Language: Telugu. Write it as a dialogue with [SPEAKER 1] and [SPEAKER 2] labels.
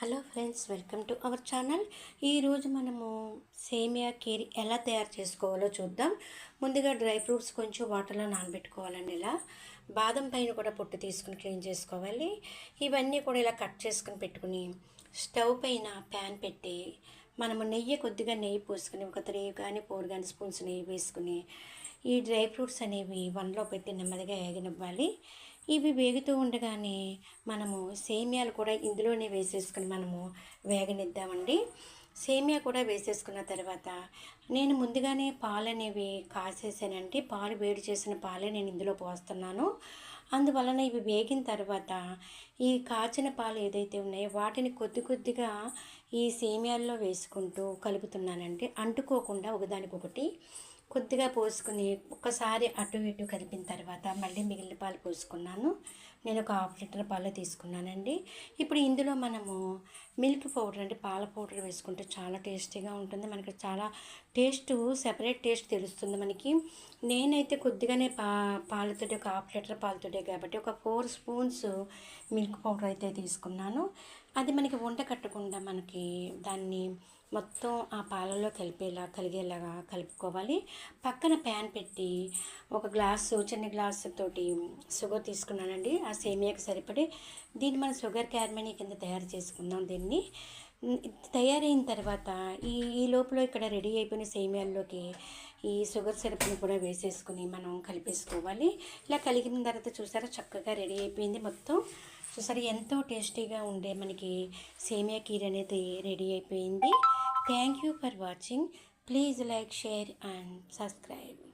[SPEAKER 1] Hello friends welcome to our channel. ఈరోజు మనము సేమియా కీర్ ఎలా తయారు చేసుకోవాలో చూద్దాం. ముందుగా డ్రై ఫ్రూట్స్ కొంచెం వాటర్లో నానబెట్టుకోవాలండి ఇలా. బాదం పైన కూడా పొట్టు తీసుకుని క్లీన్ చేసుకోవాలి. ఇవన్నీ కూడా ఇలా కట్ చేసుకుని పెట్టుకుని స్టవ్ పైన ప్యాన్ పెట్టి మనము నెయ్యి కొద్దిగా నెయ్యి పోసుకుని ఒక త్రీ కానీ ఫోర్ కానీ స్పూన్స్ నెయ్యి వేసుకుని ఈ డ్రై ఫ్రూట్స్ అనేవి వన్లో పెట్టి నెమ్మదిగా వేగనివ్వాలి ఇవి వేగుతూ ఉండగానే మనము సేమియాలు కూడా ఇందులోనే వేసేసుకుని మనము వేగనిద్దామండి. సేమియా కూడా వేసేసుకున్న తర్వాత నేను ముందుగానే పాలు అనేవి కాసేసానండి. పాలు వేడి చేసిన పాలే నేను ఇందులో పోస్తున్నాను. అందువలన ఇవి వేగిన తర్వాత ఈ కాచిన పాలు ఏదైతే ఉన్నాయో వాటిని కొద్ది కొద్దిగా ఈ సేమియాల్లో వేసుకుంటూ కలుపుతున్నానంటే అంటుకోకుండా ఒకదానికొకటి కొద్దిగా పోసుకుని ఒక్కసారి అటు ఇటు కలిపిన తర్వాత మళ్ళీ మిగిలిన పాలు పోసుకున్నాను. నేను ఒక హాఫ్ లీటర్ పాలు తీసుకున్నానండి. ఇప్పుడు ఇందులో మనము మిల్క్ పౌడర్ అంటే పాల పౌడర్ వేసుకుంటే చాలా టేస్టీగా ఉంటుంది. మనకి చాలా టేస్ట్ సెపరేట్ టేస్ట్ తెలుస్తుంది మనకి. నేనైతే కొద్దిగానే పా పాలతోటి ఒక హాఫ్ లీటర్ బర్త్డే కాబట్టి ఒక ఫోర్ స్పూన్స్ మిల్క్ పౌడర్ అయితే తీసుకున్నాను. అది మనకి వంట కట్టకుండా మనకి దాన్ని మొత్తం ఆ పాలలో కలిపేలా కలిగేలాగా కలుపుకోవాలి. పక్కన ప్యాన్ పెట్టి ఒక గ్లాసు చిన్న గ్లాసు తోటి షుగర్ తీసుకున్నానండి. ఆ సేమియాకి సరిపడి దీన్ని మనం షుగర్ క్యారమనీ కింద తయారు చేసుకుందాం దీన్ని. తయారైన తర్వాత ఈ ఈ లోపల ఇక్కడ రెడీ అయిపోయిన సేమియాల్లోకి ఈ షుగర్ సిరప్ని కూడా వేసేసుకుని మనం కలిపేసుకోవాలి. ఇలా కలిగిన తర్వాత చూసారా చక్కగా రెడీ అయిపోయింది మొత్తం. చూసారా ఎంతో టేస్టీగా ఉండే మనకి సేమియా కీర్ అనేది రెడీ అయిపోయింది. Thank you for watching. Please like share and subscribe.